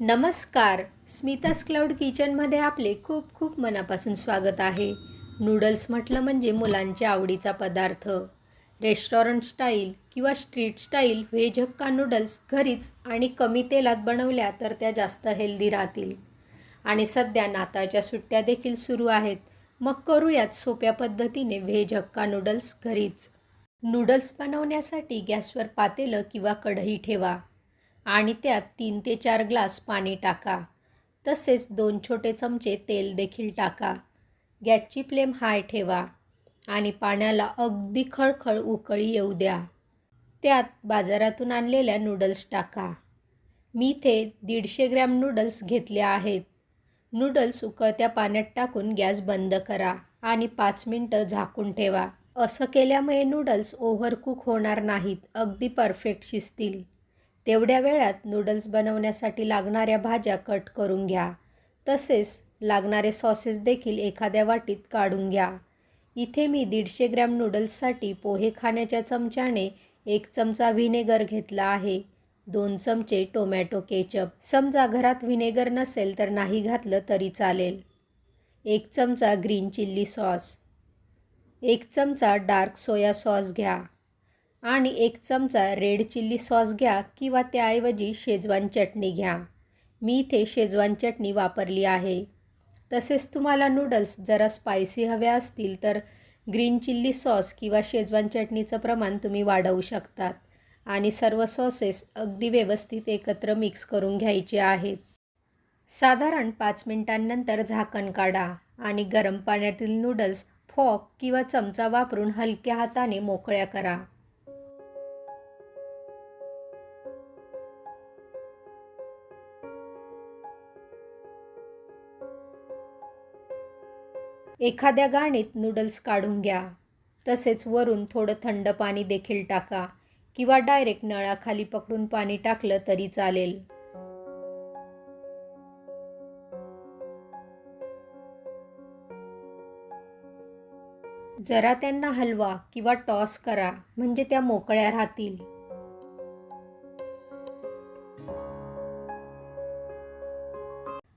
नमस्कार. स्मितास क्लाउड किचनमध्ये आपले खूप खूप मनापासून स्वागत आहे. नूडल्स म्हटलं म्हणजे मुलांच्या आवडीचा पदार्थ. रेस्टॉरंट स्टाईल किंवा street style veg Hakka noodles घरीच आणि कमी तेलात बनवल्या तर त्या जास्त हेल्दी राहतील. आणि सध्या नाताळच्या सुट्ट्या देखील सुरू आहेत. मग करूयात सोप्या पद्धतीने व्हेज हक्का नूडल्स घरीच. नूडल्स बनवण्यासाठी गॅसवर पातेलं किंवा कढई ठेवा. आणि त्यात तीन ते चार ग्लास पाणी टाका. तसेच दोन छोटे चमचे तेल देखील टाका. गॅसची फ्लेम हाय ठेवा आणि पाण्याला अगदी खळखळ उकळी येऊ द्या. त्यात बाजारातून आणलेल्या नूडल्स टाका. मी इथे दीडशे ग्रॅम नूडल्स घेतले आहेत. नूडल्स उकळत्या पाण्यात टाकून गॅस बंद करा आणि पाच मिनटं झाकून ठेवा. असं केल्यामुळे नूडल्स ओव्हरकुक होणार नाहीत अगदी परफेक्ट शिजतील. तेवढ्या वेळात नूडल्स बनवण्यासाठी लागणाऱ्या भाज्या कट करून घ्या. तसेच लागणारे सॉसेस देखील एखाद्या वाटीत काढून घ्या. इथे मी दीडशे ग्रॅम नूडल्ससाठी पोहे खाण्याच्या चमच्याने एक चमचा व्हिनेगर घेतला आहे. दोन चमचे टोमॅटो केचप. समजा घरात व्हिनेगर नसेल तर नाही घातलं तरी चालेल. एक चमचा ग्रीन चिल्ली सॉस. एक चमचा डार्क सोया सॉस घ्या. आणि एक चमचा रेड चिल्ली सॉस घ्या किंवा त्याऐवजी शेजवान चटणी घ्या. मी इथे शेजवान चटणी वापरली आहे. तसेच तुम्हाला नूडल्स जरा स्पायसी हव्या असतील तर ग्रीन चिल्ली सॉस किंवा शेजवान चटणीचं प्रमाण तुम्ही वाढवू शकतात. आणि सर्व सॉसेस अगदी व्यवस्थित एकत्र मिक्स करून घ्यायचे आहेत. साधारण पाच मिनिटांनंतर झाकण काढा आणि गरम पाण्यातील नूडल्स फॉक किंवा चमचा वापरून हलक्या हाताने मोकळ्या करा. एखाद्या गाणीत नूडल्स काढून घ्या. तसेच वरून थोडं थंड पाणी देखील टाका किंवा डायरेक्ट नळाखाली पकडून पाणी टाकलं तरी चालेल. जरा त्यांना हलवा किंवा टॉस करा म्हणजे त्या मोकळ्या राहतील.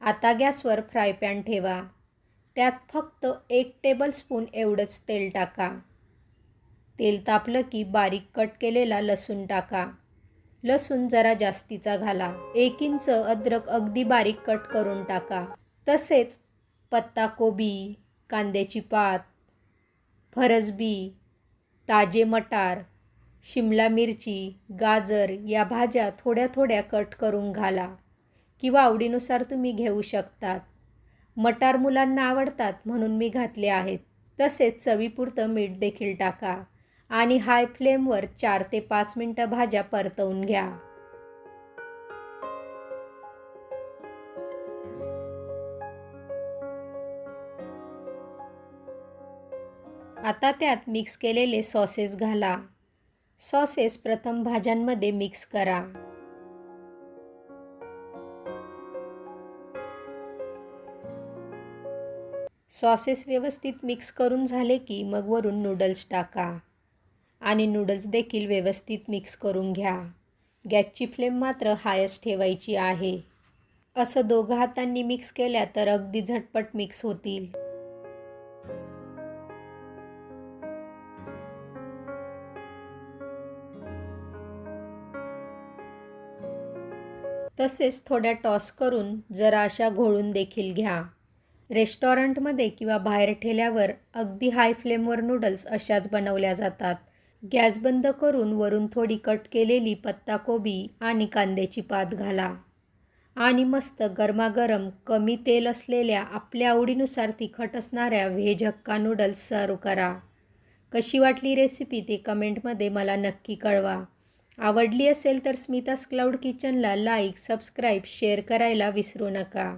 आता गॅसवर फ्राय पॅन ठेवा. त्यात फक्त एक टेबलस्पून एवढंच तेल टाका. तेल तापलं की बारीक कट केलेला लसूण टाका. लसूण जरा जास्तीचा घाला. एक इंच अद्रक अगदी बारीक कट करून टाका. तसेच पत्ताकोबी कांद्याची पात फरसबी ताजे मटार शिमला मिरची गाजर या भाज्या थोड्या थोड्या कट करून घाला. किंवा आवडीनुसार तुम्ही घेऊ शकतात. मटार मुलांना आवडतात म्हणून मी घातले आहेत. तसेच चवीपुरतं मीठ देखील टाका आणि हाय फ्लेमवर चार ते पाच मिनटं भाज्या परतवून घ्या. आता त्यात मिक्स केलेले सॉसेस घाला. सॉसेस प्रथम भाज्यांमध्ये मिक्स करा. सॉसेस व्यवस्थित मिक्स करून झाले की मग वरून नूडल्स टाका. आणि नूडल्स देखील व्यवस्थित मिक्स करून घ्या. गॅसची फ्लेम मात्र हायस ठेवायची आहे. असं दोघं हातांनी मिक्स केल्या तर अगदी झटपट मिक्स होतील. तसेच थोड्या टॉस करून जरा अशा घोळून देखील घ्या. रेस्टॉरंटमध्ये किंवा बाहेर ठेल्यावर अगदी हाय फ्लेमवर नूडल्स अशाच बनवल्या जातात. गॅस बंद करून वरून थोडी कट केलेली पत्ताकोबी आणि कांद्याची पात घाला. आणि मस्त गरमागरम कमी तेल असलेल्या आपल्या आवडीनुसार तिखट असणाऱ्या व्हेज हक्का नूडल्स सर्व करा. कशी वाटली रेसिपी ते कमेंटमध्ये मला नक्की कळवा. आवडली असेल तर स्मितास क्लाउड किचनला लाईक सबस्क्राईब शेअर करायला विसरू नका.